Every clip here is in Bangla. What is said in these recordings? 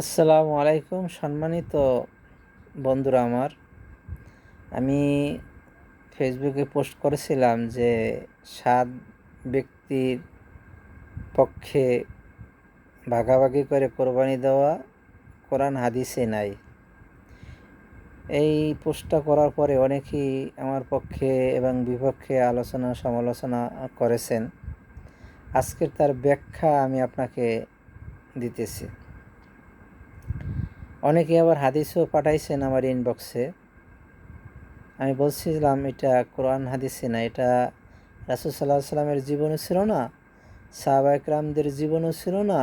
আসসালামু আলাইকুম, সম্মানিত বন্ধুরা আমার। আমি ফেসবুকে পোস্ট করেছিলাম যে সাত ব্যক্তির পক্ষে ভাগাভাগি করে কোরবানি দেওয়া কোরআন হাদিসে নাই। এই পোস্টটা করার পরে অনেকেই আমার পক্ষে এবং বিপক্ষে আলোচনা সমালোচনা করেছেন। আজকের তার ব্যাখ্যা আমি আপনাকে দিতেছি। অনেকে আবার হাদিসও পাঠাইছেন আমার ইনবক্সে আমি বলছিলাম, এটা কোরআন হাদিসে না, এটা রাসুল সাল্লাহ সাল্লামের জীবনও ছিল না, সাহাবা একরামদের জীবনও ছিল না।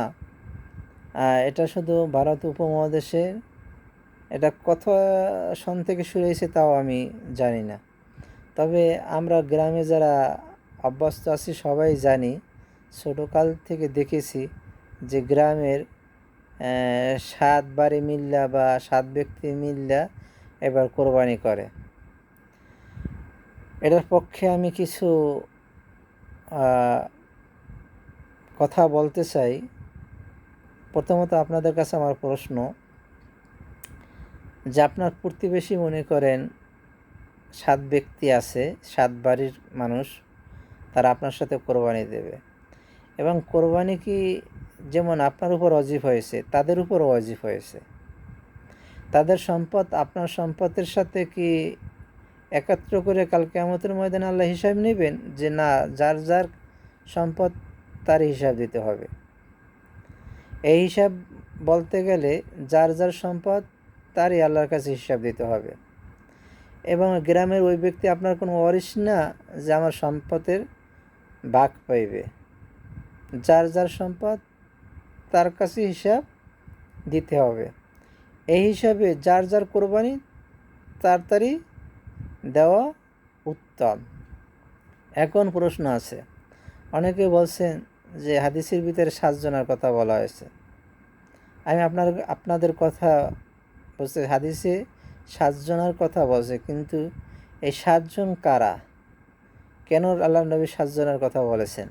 এটা শুধু ভারত উপমহাদেশে, এটা কত সন থেকে শুরু হয়েছে তাও আমি জানি না। তবে আমরা গ্রামে যারা অভ্যস্ত আছি সবাই জানি, ছোটোকাল থেকে দেখেছি যে গ্রামের সাত বাড়ি মিল্লা বা সাত ব্যক্তি মিল্লা এবার কোরবানি করে। এটার পক্ষে আমি কিছু কথা বলতে চাই। প্রথমত আপনাদের কাছে আমার প্রশ্ন, যে আপনার প্রতিবেশী মনে করেন সাত ব্যক্তি আছে, সাত বাড়ির মানুষ, তারা আপনার সাথে কোরবানি দেবে। এবং কোরবানি কি যেমন আপনার উপর অজীব হয়েছে, তাদের উপরও অজীব হয়েছে। তাদের সম্পদ, আপনার সম্পদের সাথে কি একত্র করে কাল কেমতের ময়দানে আল্লাহ হিসাব নেবেন? যে না, যার যার সম্পদ তার হিসাব দিতে হবে। এই হিসাব বলতে গেলে যার যার সম্পদ, তারই আল্লাহর কাছে হিসাব দিতে হবে। এবং গ্রামের ওই ব্যক্তি আপনার কোনো অরিস না যে আমার সম্পদের বাক পাইবে। যার যার সম্পদ তার কাছে হিসাব দিতে হবে। এই হিসাবে যার যার কোরবানি তাড়াতাড়ি দেওয়া উত্তম। এখন প্রশ্ন আছে। অনেকে বলছেন যে হাদিসের ভিতরে সাতজনের কথা বলা হয়েছে। আমি আপনার, আপনাদের কথা বলছি, হাদিসে সাতজনের কথা বলছে, কিন্তু এই সাতজন কারা? কেন আল্লাহ নবী সাতজনের কথা বলেছেন?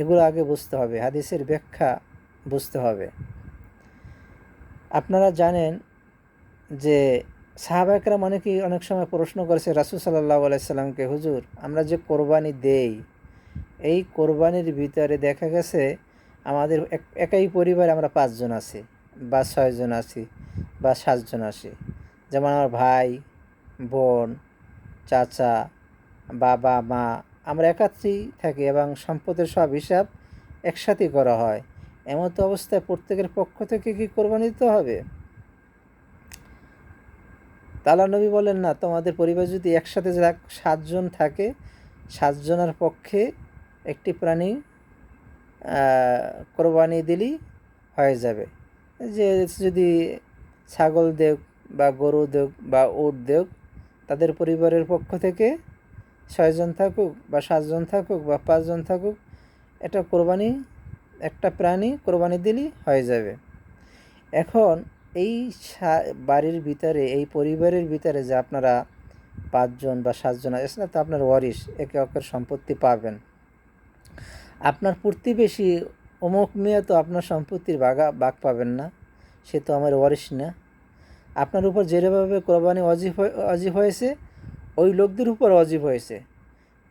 এগুলো আগে বুঝতে হবে। হাদিসের ব্যাখ্যা বুঝতে হবে। আপনারা জানেন যে সাহাবাকরা অনেকেই অনেক সময় প্রশ্ন করেছে, রাসুল সাল্লাহ আলাইসাল্লামকে হুজুর, আমরা যে কোরবানি দেই, এই কোরবানির ভিতরে দেখা গেছে আমাদের একাই পরিবারে আমরা পাঁচজন আছি, বা ছয়জন আছি, বা সাতজন আছি। যেমন আমার ভাই, বোন, চাচা, বাবা, মা, আমরা একাত্রেই থাকি এবং সম্পদের সব হিসাব একসাথেই করা হয়। এমন তো অবস্থায় প্রত্যেকের পক্ষ থেকে কি কোরবানি দিতে হবে? তালা নবী বলেন, না, তোমাদের পরিবার যদি একসাথে সাতজন থাকে, সাতজনের পক্ষে একটি প্রাণী কোরবানি দিলেই হয়ে যাবে। যে যদি ছাগল দেব বা গরু দেব বা উট দেব তাদের পরিবারের পক্ষ থেকে ছয়জন থাকুক বা সাতজন থাকুক বা পাঁচজন থাকুক, এটা কোরবানি একটা প্রাণী কোরবানি দিলেই হয়ে যাবে। এখন এই বাড়ির ভিতরে, এই পরিবারের ভিতরে যে আপনারা পাঁচজন বা সাতজন আছে না, তো আপনার ওয়ারিস একে অপরের সম্পত্তি পাবেন। আপনার প্রতিবেশী অমুক মেয়ে তো আপনার সম্পত্তির বাগা, বাঘ পাবেন না, সে তো আমার ওয়ারিস না। আপনার উপর যেভাবে কোরবানি অজীব অজীব হয়েছে, ওই লোকদের উপর অজীব হয়েছে।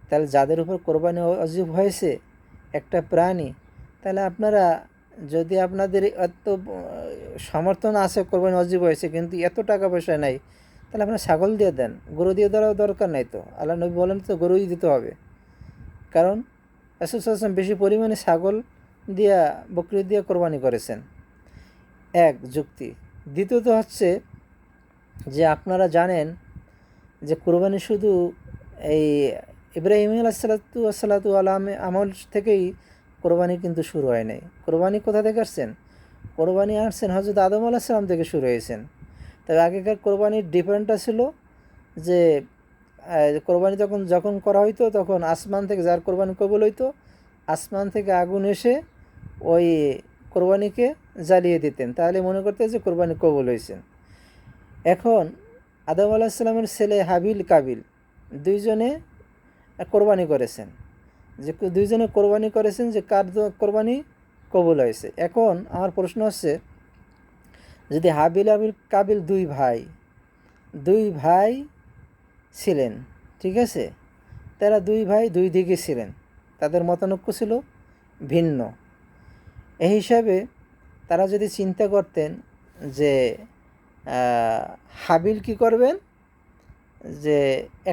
তাহলে যাদের উপর কোরবানি অজীব হয়েছে, একটা প্রাণী তাহলে আপনারা যদি আপনাদের এত সমর্থন আছে, কোরবানি অজীব হয়েছে, কিন্তু এত টাকা পয়সা নাই, তাহলে আপনারা ছাগল দিয়ে দেন। গরু দিয়ে দেওয়ার দরকার নাই তো। আল্লাহ নবী বলেন তো, গরুই দিতে হবে। কারণ আসলাম বেশি পরিমাণে ছাগল দিয়া, বকরি দিয়ে কোরবানি করেছেন। এক, যুক্তি। দ্বিতীয়ত হচ্ছে যে আপনারা জানেন যে কোরবানি শুধু এই ইব্রাহিম আলাহিসাল্লাতু আসসালাতু আলাম আমল থেকেই কোরবানি কিন্তু শুরু হয় নাই। কোরবানি কোথা থেকে আসছেন? কোরবানি আসছেন হজরত আদম আলাহিসাল্লাম থেকে শুরু হয়েছেন। তবে আগেকার কোরবানির ডিফারেন্টটা ছিল যে কোরবানি তখন যখন করা হইতো, তখন আসমান থেকে যার কোরবানি কবুল হইতো, আসমান থেকে আগুন এসে ওই কোরবানিকে জ্বালিয়ে দিতেন। তাহলে মনে করতে যে কোরবানি কবুল হয়েছেন এখন আদম আলাহিসাল্লামের ছেলে হাবিল কাবিল দুইজনে কোরবানি করেছেন। যে দুইজনে কোরবানি করেছেন যে কার কোরবানি কবুল হয়েছে। এখন আমার প্রশ্ন হচ্ছে, যদি হাবিল আবিল কাবিল দুই ভাই দুই ভাই ছিলেন, ঠিক আছে? তারা দুই ভাই দুই দিকে ছিলেন, তাদের মতানৈক্য ছিল ভিন্ন। এই হিসাবে তারা যদি চিন্তা করতেন যে হাবিল কি করবেন? যে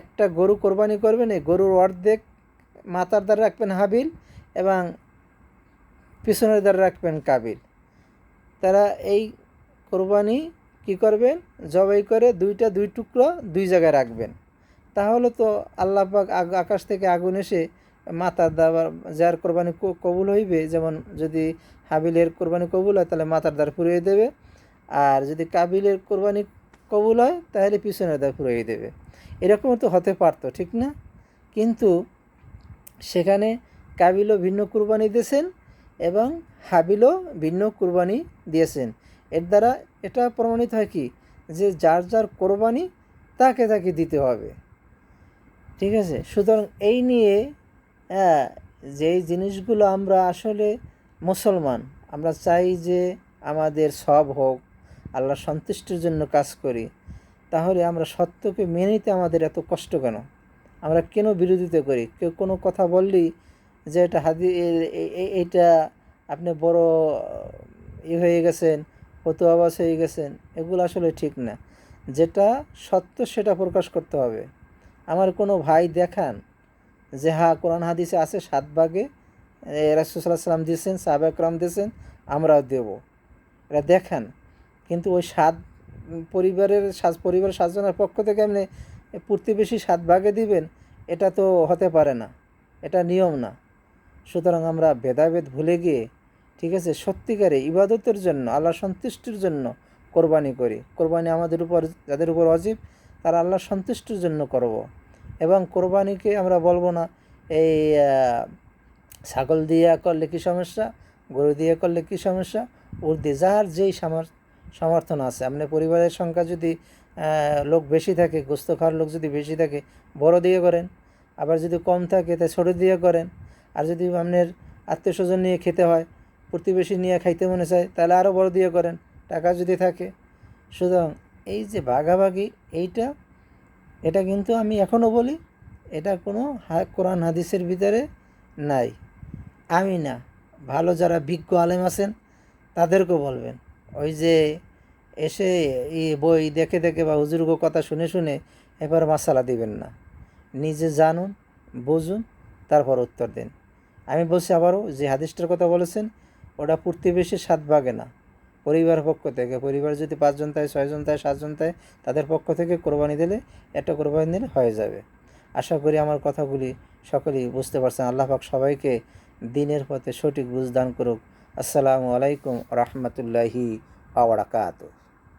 একটা গরু কোরবানি করবেন, এই গরুর অর্ধেক মাথার দ্বারা রাখবেন হাবিল এবং পিছনের দ্বারা রাখবেন কাবিল। তারা এই কোরবানি কি করবেন? জবাই করে দুইটা দুই টুকরো দুই জায়গায় রাখবেন। তাহলে তো আল্লাহ পাক আকাশ থেকে আগুন এসে মাথার দাবার যার কোরবানি কবুল হইবে, যেমন যদি হাবিলের কোরবানি কবুল হয়, তাহলে মাথার দ্বার ফুরিয়ে দেবে। আর যদি কাবিলের কোরবানি কবুল হয়, তাহলে পিছনের দ্বার ফুরিয়ে দেবে। এরকম তো হতে পারতো, ঠিক না? কিন্তু সেখানে কাবিলও ভিন্ন কুরবানি দিয়েছেন এবং হাবিলও ভিন্ন কুরবানি দিয়েছেন। এর দ্বারা এটা প্রমাণিত হয় কি? যে যার যার কোরবানি তাকে তাকে দিতে হবে। ঠিক আছে? সুতরাং এই নিয়ে হ্যাঁ যেই জিনিসগুলো আমরা আসলে মুসলমান, আমরা চাই যে আমাদের সব হোক আল্লাহ সন্তুষ্টির জন্য কাজ করি, তাহলে আমরা সত্যকে মেনে নিতে আমাদের এত কষ্ট কেন? আমরা কেন বিরোধিতা করি? কেউ কোনো কথা বললেই যে এটা হাদি এইটা আপনি বড়, ই হয়ে গেছেন ফতুয়াবাস হয়ে গেছেন, এগুলো আসলে ঠিক না। যেটা সত্য সেটা প্রকাশ করতে হবে। আমার কোনো ভাই দেখান যে হ্যাঁ কোরআন হাদিসে আছে, সাত ভাগে রাসুসাল্লাহ সাল্লাম দিয়েছেন সাহাবাকরাম দিয়েছেন, আমরাও দেব। এটা দেখান। কিন্তু ওই সাত পরিবারের সাত পরিবারের সাতজনের পক্ষ থেকে আপনি প্রতিবেশী সাত ভাগে দিবেন, এটা তো হতে পারে না। এটা নিয়ম না। সুতরাং আমরা ভেদাভেদ ভুলে গিয়ে, ঠিক আছে, সত্যিকারে ইবাদতের জন্য আল্লাহ সন্তুষ্টির জন্য কোরবানি করি। কোরবানি আমাদের উপর, যাদের উপর অজীব, তারা আল্লাহ সন্তুষ্টির জন্য করব। এবং কোরবানিকে আমরা বলব না, এই ছাগল দিয়ে করলে কী সমস্যা, গরু দিয়ে করলে কী সমস্যা ওর দিয়ে যার যেই সামার- সমর্থন আছে। আপনার পরিবারের সংখ্যা যদি লোক বেশি থাকে, গোস্ত খাওয়ার লোক যদি বেশি থাকে, বড় দিয়ে করেন। আবার যদি কম থাকে, তা ছোটো দিয়ে করেন। আর যদি আপনার আত্মীয় স্বজন নিয়ে খেতে হয়, প্রতিবেশী নিয়ে খাইতে মনে চায়, তাহলে আরও বড় দিয়ে করেন, টাকা যদি থাকে। সুতরাং এই যে ভাগাভাগি, এইটা, এটা কিন্তু আমি এখনও বলি, এটা কোনো কোরআন হাদিসের ভিতরে নাই। আমি না, ভালো যারা বিজ্ঞ আলেম আছেন, তাদেরকেও বলবেন, ওই যে এসে ই বই দেখে দেখে বা হুজুরগো কথা শুনে শুনে এবার মাসালা দিবেন না। নিজে জানুন, বুঝুন, তারপর উত্তর দিন। আমি বলছি আবারও, যে হাদিসটার কথা বলেছেন, ওটা প্রতিবেশী সাত ভাগে না। পরিবার পক্ষ থেকে, পরিবার যদি পাঁচজন থাকে, ছয়জন থাকে, সাতজন থাকে, তাদের পক্ষ থেকে কোরবানি দিলে একটা কোরবানি দিলে হয়ে যাবে। আশা করি আমার কথাগুলি সকলেই বুঝতে পারছেন। আল্লাহ পাক সবাইকে দিনের পথে সঠিক বুঝ দান করুক। আসসালামু আলাইকুম রহমতুল্লাহি আওয়ারাকাতু